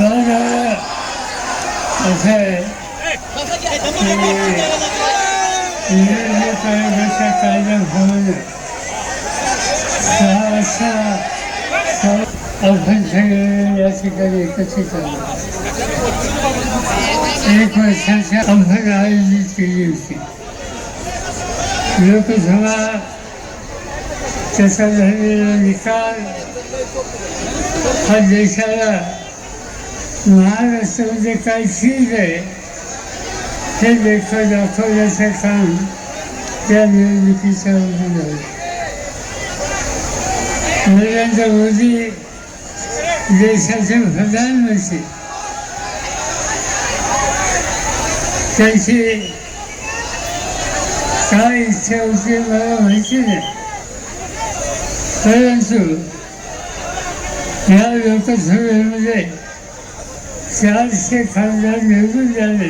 पण कायदा होऊन सहा वाजता आपण सगळे या ठिकाणी एकत्रित आलो एक वर्षाच्या आपण आयोजित केली होती लोकसभा त्याचा झालेला निकाल हा देशाला महाराष्ट्रामध्ये काय चीज आहे. हे देख दाखवण्याचं काम त्या निवडणुकीच्या नरेंद्र मोदी देशाचे प्रधानमंत्री. त्यांची काय इच्छा होती मला माहिती नाही. परंतु या लोकसभेमध्ये चारशे खासदार निवडून झाले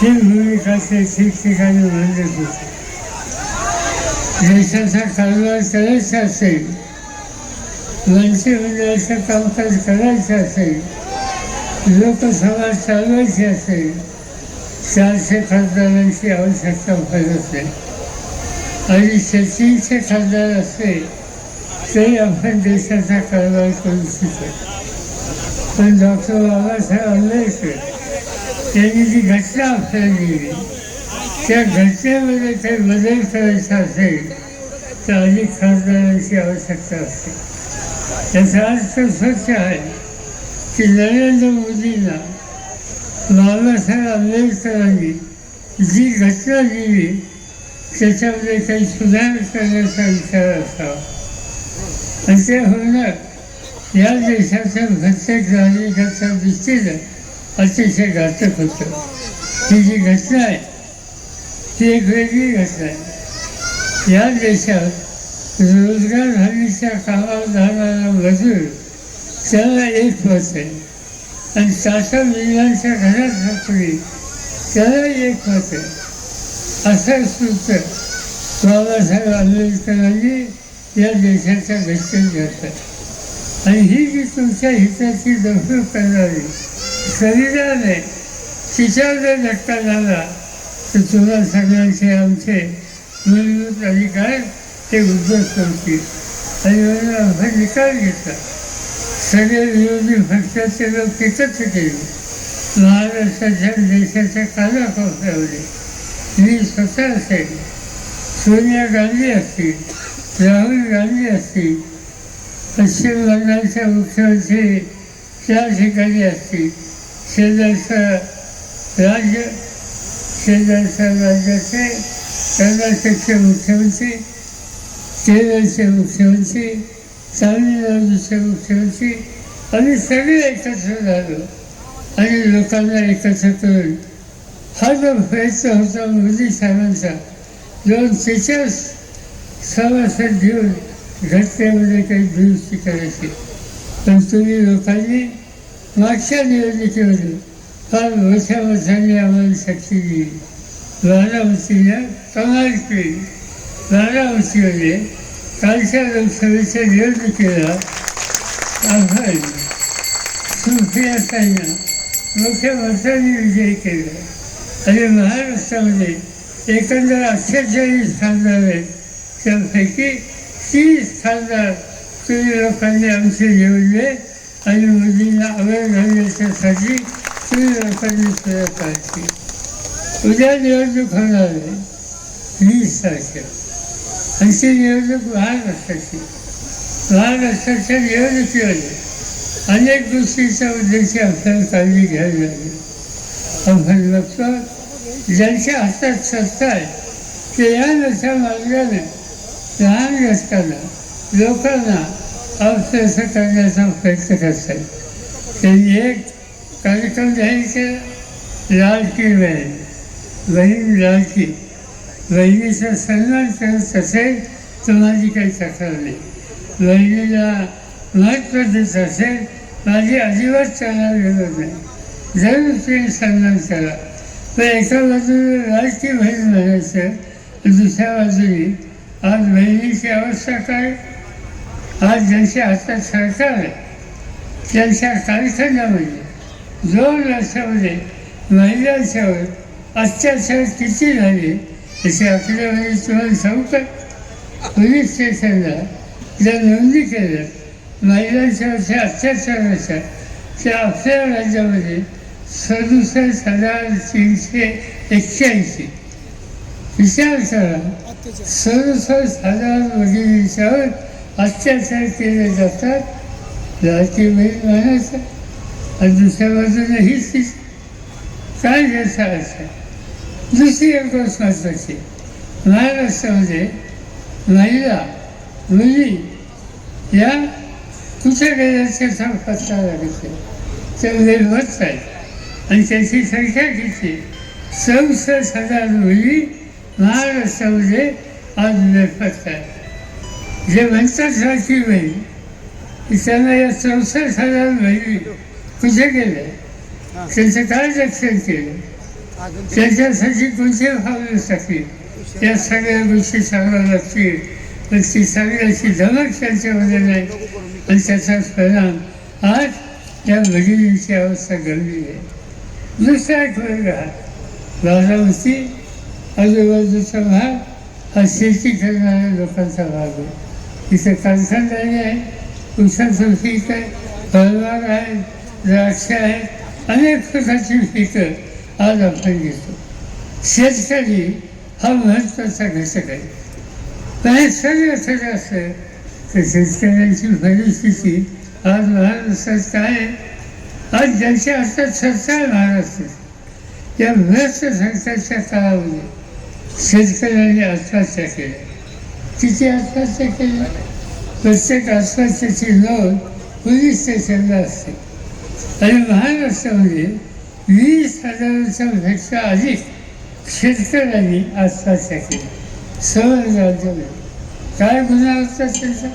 ही भूमिका ते ठिकठिकाणी मांडत होते देशाचा कारभार करायचा असेल मंत्रिमंडळाचं कामकाज करायचं असेल लोकसभा चालवायची असेल चारशे खासदारांची आवश्यकता पडत नाही आणि सचिनचे खासदार असेल तरी आपण देशाचा कारभार करू शकतो पण डॉक्टर बाबासाहेब आंबेडकर त्यांनी जी घटना आपल्याला दिली त्या घटनेमध्ये काही बदल करायचा असेल तर अधिक खासदारांची आवश्यकता असते त्याचा अर्थ स्वच्छ आहे की नरेंद्र मोदींना बाबासाहेब आंबेडकरांनी जी घटना दिली त्याच्यामध्ये काही सुधार करण्याचा विचार असावा आणि ते होणार या देशाच्या प्रत्येक नागरिकाच्या दृष्टीनं अतिशय घातक होतं ही जी घटना आहे ती एक वेगळी घटना आहे या देशात रोजगार हमीच्या कामावर जाणारा मजूर त्याला एक मत आहे आणि टाटा मिलांच्या घरात नोकरी त्याला एक मत आहे असं सूत्र बाबासाहेब आंबेडकरांनी या देशाच्या घटनेत घातलं आणि ही जी तुमच्या हिताची दखल करणारी. शरीराने तिच्यावर जर धक्का झाला. तर तुम्हाला सगळ्यांचे आमचे मूलभूत अधिकार ते उद्ध्वस्त होतील आणि म्हणून आपण निकाल घेतला सगळे विरोधी पक्षाचे लोक एकत्र केले महाराष्ट्राच्या देशाच्या कानाकोपऱ्यामध्ये. मी स्वतः असेल. सोनिया गांधी असतील. राहुल गांधी असतील. पश्चिम बंगालच्या मुख्यमंत्री त्या ठिकाणी असतील. शेजारचं राज्य शेजारच्या राज्याचे कर्नाटकचे मुख्यमंत्री केरळचे मुख्यमंत्री तामिळनाडूचे मुख्यमंत्री आम्ही सगळे एकत्र झालो आणि लोकांना एकत्र करून हा जो प्रयत्न होता मोदी साहेबांचा दोन टीचर्स सभासद घेऊन घटनेमध्ये म्हणजे काही दुरुस्ती करायची. पण तुम्ही लोकांनी मागच्या निवडणुकीमध्ये फार मोठ्या मतांनी आम्हाला शक्ती दिली. बारामतीनं कमाल केली. बारामतीमध्ये कालच्या लोकसभेच्या निवडणुकीला आपण सुप्रिया ताईंना मोठ्या मतांनी विजय केला. आणि महाराष्ट्रामध्ये एकंदर अठ्ठेचाळीस खासदार आहेत त्यापैकी तीस खासदार तुम्ही लोकांनी आमचे निवडले आणि मुलींना आवर घालण्याच्यासाठी तुम्ही लोकांनी सुद्धा काढली उद्या निवडणूक होणार आहे वीस तारखेला आणि ती निवडणूक महाराष्ट्राची महाराष्ट्राच्या निवडणुकीमध्ये अनेक गोष्टीच्या उद्देशी आपल्याला काळजी घ्यावी लागेल. आपण बघतो ज्यांच्या हातात सत्ता आहे ते या नशा मार्गाने लहान घटकांना लोकांना अवशेष करण्याचा प्रयत्न करतात. त्यांनी एक कार्यक्रम जाहीर केला लाडकी बहीण. बहीण लाडकी. बहिणीचा सन्मान करत असेल तर माझी काही तक्रार नाही. बहिणीला महत्त्व देत असेल माझी अजिबात चालणार विरोध नाही. जरूर तिने सन्मान करा. पण एका बाजूला लालकी बहीण म्हणायचं दुसऱ्या बाजूने आज बहिणीची अवस्था काय आज ज्यांच्या हातात सरकार आहे त्यांच्या कारखान्यामध्ये दोन वर्षामध्ये महिलांच्यावर अत्याचार किती झाले याची आकडेवारी तुम्हाला सांगू का पोलीस स्टेशनला ज्या नोंदी केल्या महिलांच्यावरच्या अत्याचाराच्या त्या आपल्या राज्यामध्ये सदुसष्ट हजार तीनशे एक्क्याऐंशी विचार करा सदुसष्ट हजार मुलींच्यावर अत्याचार केले जातात. लाडकी बहीण म्हणायचं आणि दुसऱ्या बाजूने ही स्थिती काय याचा अर्थ दुसरी एक गोष्ट महत्वाची महाराष्ट्रामध्ये महिला मुली या कुठे गेल्याचे पत्ता लागते ते निर्भत आहेत. आणि त्याची संख्या किती? चौसष्ट हजार मुली महाराष्ट्रामध्ये आज निर्भत आहेत जे म्हणतात राखी बहीण की त्यांना या चौसष्ट हजार बहिणी कुठे गेल्या त्यांचं काय रक्षण केलं? त्याच्यासाठी कोणते भावना टाकली या सगळ्या गोष्टी सांगाव्या लागतील. पण ती सगळ्याची धमक त्यांच्यामध्ये नाही. आणि त्याचा परिणाम आज या भगिनींची अवस्था गंभीर आहे. दुसरा एक वर्ग बारामती आजूबाजूचा भाग हा शेती करणाऱ्या लोकांचा भाग आहे इथे कारखानदारी आहे ऊसाचं पीक आहे फळबाग आहे द्राक्ष आहे अनेक प्रकारची पिकं आज आपण घेतो शेतकरी हा महत्त्वाचा घटक आहे पण हे सगळं खरं असं तर शेतकऱ्यांची परिस्थिती आज महाराष्ट्रात काय आहे आज ज्यांच्या हातात सत्ता आहे महाराष्ट्रात या भ्रष्ट सरकारच्या काळामध्ये शेतकऱ्यांनी आत्महत्या केल्या किती आत्महत्या केल्या प्रत्येक आत्महत्याची नोंद पोलीस स्टेशनला असते. आणि महाराष्ट्रामध्ये वीस हजारांच्या पेक्षा अधिक शेतकऱ्यांनी आत्महत्या केली. सर्व राज्यामध्ये काय गुन्हा होता त्यांचा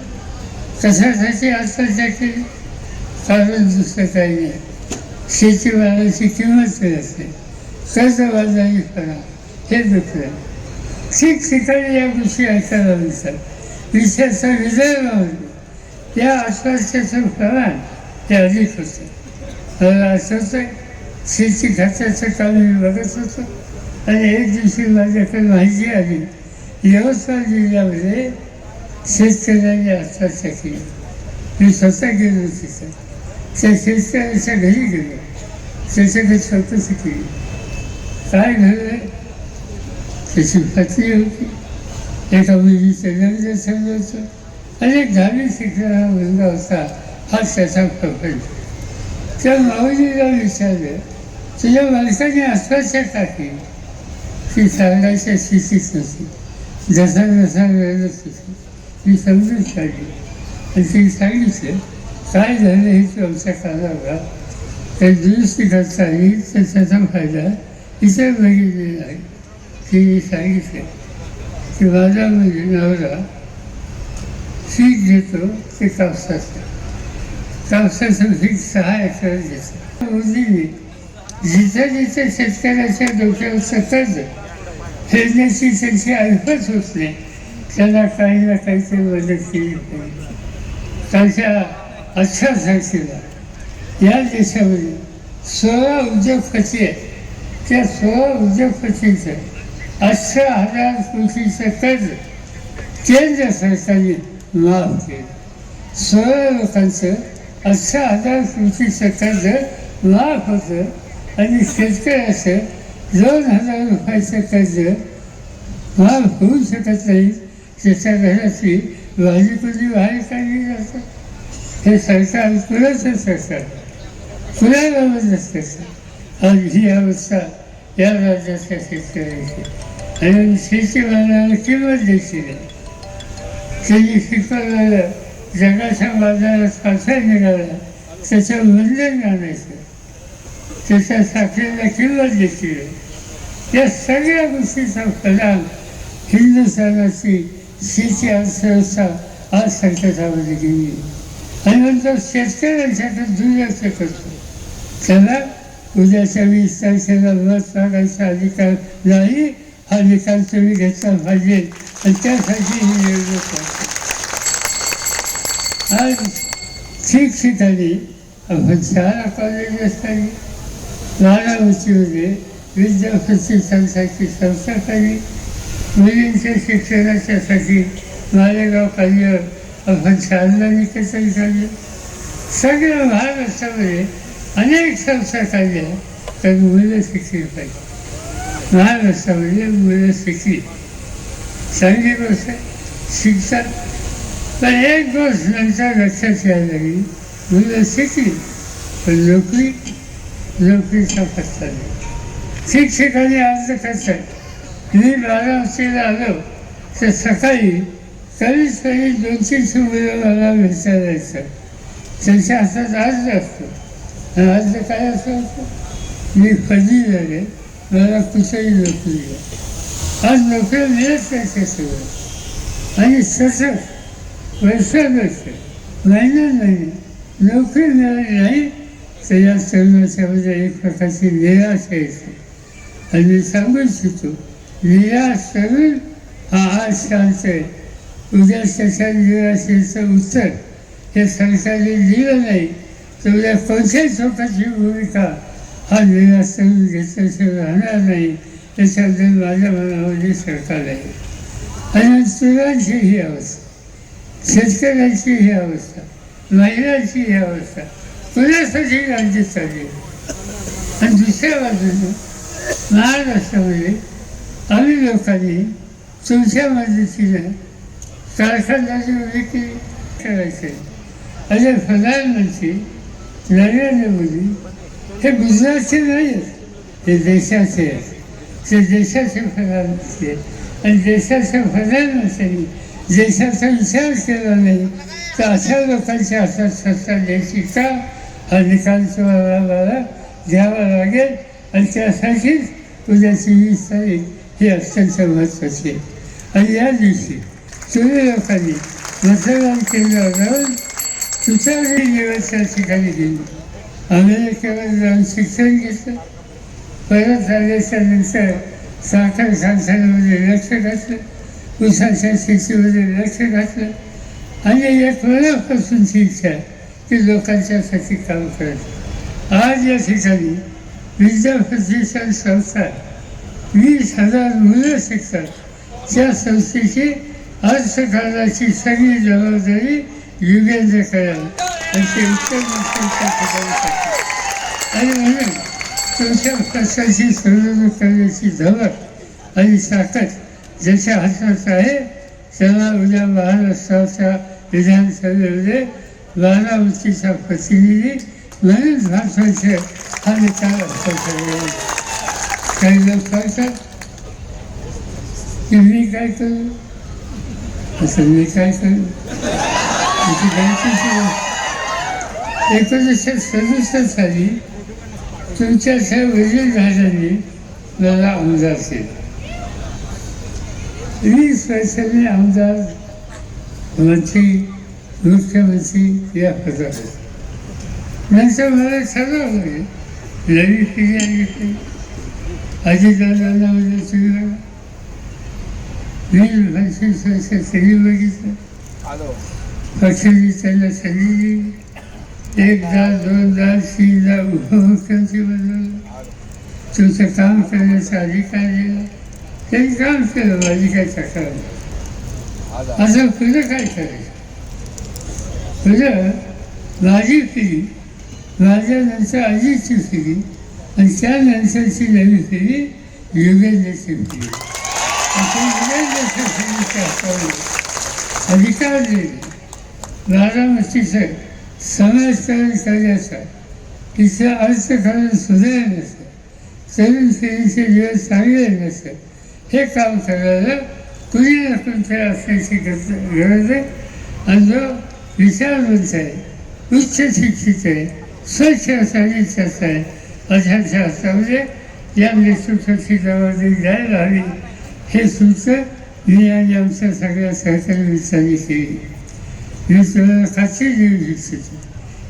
कशासाठी आत्महत्या केली? कारण दुसरं काही नाही. शेतीमालाची किंमत कर्ज बाजारी कर्जबाजारीपणा हे दुखलं. ठिकठिकाणी या गोष्टी ऐकायला मिळतात विशेषतः विदर्भामध्ये या आश्वासाचं प्रमाण ते अधिक होतं. मला आठवतं शेती खात्याचं काम मी बघत होतो. आणि एक दिवशी माझ्याकडे माहिती आली यवतमाळ जिल्ह्यामध्ये शेतकऱ्यांनी आत्महत्या केली. मी स्वतः गेलो तिथं. त्या शेतकऱ्याच्या घरी गेलो. त्याच्याकडे चौकशी केली. काय घडलं त्याची पत्नी होती. एका मुलीचं लग्न झालं होतं आणि एक दहावी शिकणारा मुलगा होता हा त्याचा प्रपंच. त्या माऊलीला विचारलं तुझ्या माणसाने आत्महत्या टाकली. ती सांगायच्या स्थितीत नव्हती. जसा जसा वेळच होती मी समजून काढली. आणि ती सांगितलं काय झालं हे तू आमच्या कानाला तर दुरुस्ती करता येईल तर त्याचा फायदा इतर बघितलेला आहे. ती सांगितलं की माझा म्हणजे नवरा पीक घेतो ते कापसाचं कापसाचं पीक सहा एकर घेतो. मोदीने जिथं जिथं शेतकऱ्याच्या डोक्यावरचं कर्ज फेडण्याची त्यांची ऐपत होत नाही त्याला काही ना काहीतरी मदत केली पाहिजे. त्यांच्या अच्छा तारखेला या देशामध्ये सोळा उद्योगपती आहेत. त्या सोळा उद्योगपतींचं अठरा हजार कोटीचं कर्ज केंद्र सरकारने माफ केलं. सोळा लोकांचं अठरा हजार कोटीचं कर्ज माफ होतं. आणि शेतकऱ्याचं दोन हजार रुपयाचं कर्ज माफ होऊ शकत नाही. त्याच्या घराची भाजी बाहेर काढली जातं? हे सरकार कुणाचं सरकार? कुणाला मदत करतं? आज ही अवस्था या राज्याच्या शेतकऱ्याची. आणि शेतीमालाला किंमत द्यायची त्याची त्यांनी जगाच्या बाजारात कसा निघाला त्याचं मूल्यन आणायचं त्याच्या साखरेला किंमत द्यायची या सगळ्या गोष्टीचा परिणाम हिंदुस्थानाची शेती अर्थव्यवस्था आज संकटामध्ये गेली आणि नंतर शेतकऱ्यांसाठी दुर्लक्ष करतो त्याला उद्याच्या वीस तारखेला मत मागायचा अधिकार नाही हा निकाल तुम्ही घेतला पाहिजे. आणि त्यासाठी ही निवडणूक आहे आज ठिकठिकाणी आपण शाळा कॉलेज असताना बारामतीमध्ये विद्या संस्था काढली मुलींच्या शिक्षणाच्यासाठी मालेगाव कार्य आपण शाळा निकेतन काढलं सगळ्या महाराष्ट्रामध्ये अनेक संस्था काढल्या तर मुलं शिक्षण पाहिजे महाराष्ट्रामध्ये मुलं शिकली. चांगली गोष्ट आहे. शिकतात पण एक गोष्ट नंतर लक्षात यायला लागली. मुलं शिकली पण नोकरी नोकरीचा पत्ता नाही शिक्षकाने अर्ज करतात मी बारा बारामतीला आलो तर सकाळी कधीच कधी दोन तीनशे मुलं मला विचारायचं त्यांच्या हातात अर्ज असतो. आणि अर्ज काय असं असतो मी कधी झाले? मला कुठेही नोकरी द्या आज नोकरी मिळत नाही ते सगळं आणि सतत वर्षानुवर्ष महिना महिने नोकरी मिळाली नाही तर या तरुणाच्यामध्ये एक प्रकारची निराशा येते आणि मी सांगू इच्छितो निराश तरुण हा आज शांत आहे उद्या त्याच्या निराशेचं उत्तर हे सरकारने दिलं नाही तर उद्या कोणत्याही स्वतःची भूमिका हा निराश तरुण घेतल्याशिवाय राहणार नाही त्याच्याबद्दल माझ्या मनामध्ये सरकार आहे आणि तरुणांची ही अवस्था शेतकऱ्यांची ही अवस्था महिलांची ही अवस्था कुणासाठी राज्य चालली आणि दुसऱ्या बाजूने महाराष्ट्रामध्ये आम्ही लोकांनी तुमच्या मदतीनं कारखान्याची विक्री करायचे आणि प्रधानमंत्री नरेंद्र मोदी हे गुजरातचे नाही आहेत हे देशाचे आहेत ते देशाचे प्रधानमंत्री आणि देशाच्या प्रधानमंत्र्यांनी देशाचा विचार केला नाही तर अशा लोकांच्या हातात सत्ता द्यायची का हा निकाल तुम्हाला मला द्यावा लागेल आणि त्यासाठीच उद्याची वीस तारीख ही अत्यंत महत्त्वाची आहे आणि या दिवशी तुम्ही लोकांनी मतदान केंद्रावर जाऊन तुतारी निवड त्या ठिकाणी गेली अमेरिकेवर जाऊन शिक्षण घेतलं. परत झाल्याच्यानंतर साखर कारखान्यामध्ये लक्ष घातलं. उसाच्या शेतीमध्ये लक्ष घातलं. आणि एक वेळापासूनची इच्छा ती लोकांच्यासाठी काम करत. आज या ठिकाणी विद्या संस्था वीस हजार मुलं शिकतात. त्या संस्थेची अर्थकारणाची सगळी जबाबदारी युगेंद्र कराल आणि ते आणि म्हणून तुमच्या पक्षाची संवर्धन करण्याची धमक आणि ताकद ज्याच्या हातात आहे त्याला उद्या महाराष्ट्राच्या विधानसभेमध्ये बारामतीचा प्रतिनिधी म्हणून भाजपाचे हा निकाल काही लोक की मी काय करू असं मी काय करू त्याची गणतीची गोष्ट. एकोणीसशे सदुसष्ट साली तुमच्या विजय वडीलधाऱ्यांनी मला आमदार केलं वीस वर्षांनी आमदार मंत्री मुख्यमंत्री या पदावर नंतर मला ठरवलं नवी पिढी आली पाहिजे अजितदादांना म्हणजे तुम्ही मी पंचवीस वर्ष तरी बघितलं पक्षाने त्यांना संधी दिली एकदा दोनदा तीनदा उपमुख्यमंत्री बनवलं तुमचं काम करण्याचा अधिकार दिला त्यांनी काम केलं माझी काय तक्रार असं पुढं काय करायचं पुढं माझी पिढी माझ्यानंतर अजितची पिढी आणि त्यानंतरची नवी पिढी युगेंद्रची पिढी आता युगेंद्रच्या पिढीच्या अधिकार दिले बारामतीचं समाजकारण करण्याचा तिचं अर्थकारण नसेल तरुण पिढीचे दिवस चांगले येण्याचं हे काम करायला कुणी ना कोणत्या असण्याची गरज गरज आहे आणि जो विचारवंत आहे उच्च शिक्षित आहे स्वच्छ असा विचारचा आहे अशाच्या हातामध्ये या नेतृत्वाची जबाबदारी द्यायला हवी हे सूचन मी आणि आमच्या सगळ्या सहकारी मित्रांनी केली मी तुम्हाला खात्री जीव इच्छितो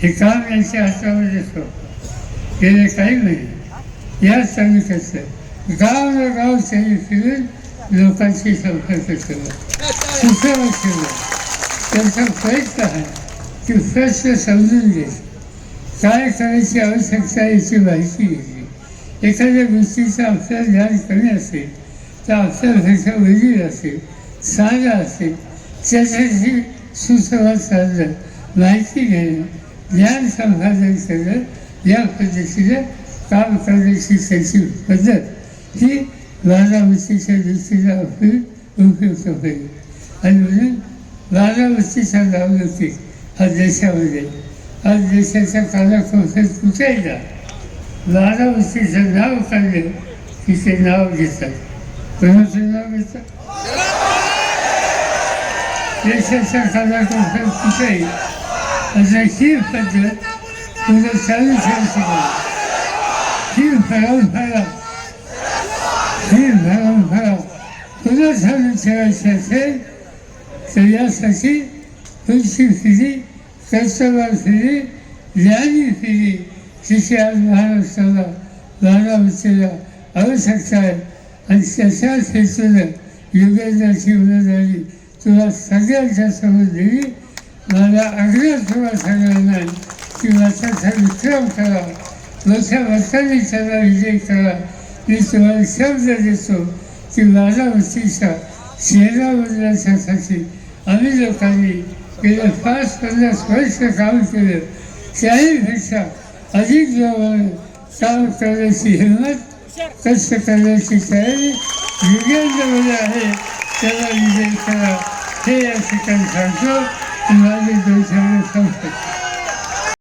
हे काम यांच्या हातामध्ये सोपं गेले काही महिने या तालुक्याचं गाव त्यांनी फिरून लोकांशी संपर्क केला. सुचवत केला. त्यांचा प्रयत्न आहे की प्रश्न समजून घे. काय करायची आवश्यकता याची माहिती घेतली एखाद्या गोष्टीचं आपल्याला ध्यान कमी असेल तर आपल्यापेक्षा वेगळी असेल साधा असेल त्याच्याशी सुसंवाद साधलं माहिती घेणं ज्ञान संपादन करणं या पद्धतीनं काम करण्याची त्याची पद्धत ही बारामतीच्या दृष्टीनं आपली उपयुक्त होईल. आणि म्हणून बारामतीचा नाव होते हा देशामध्ये आज देशाच्या कानाकोपऱ्यात कुठेही जा बारामतीचं नाव काढलं की ते नाव घेतात. कोणाचं नाव घेतात? देशाच्या कानाकोपऱ्यात कुठे आता ही पद्धत पुढे चालू ठेवायची नाही. भराव परंपरा ही परंपरा पुन्हा चालू ठेवायची असेल तर यासाठी तुमची पिढी कर्तव्य पिढी ज्ञानी पिढी तिची आज महाराष्ट्राला बारामतीला आवश्यकता आहे आणि त्याच्याच हेतूनं युगेंद्राची उमेदवारी तुला सगळ्यांच्या समोर दिली मला आग्रह तुला सगळ्यांना की माझ्याचा विक्रम करा. मोठ्या मताने त्याला विजय करा. मी तुम्हाला शब्द देतो की बारामतीच्या चेहरा बदलण्यासाठी आम्ही लोकांनी गेले पाच पन्नास वर्ष काम केलं. त्याहीपेक्षा अधिक जवळ काम करण्याची हिंमत कष्ट करण्याची तयारी युगेंद्रमध्ये आहे. त्याला विजय करा हे या ठिकाणी सांगतो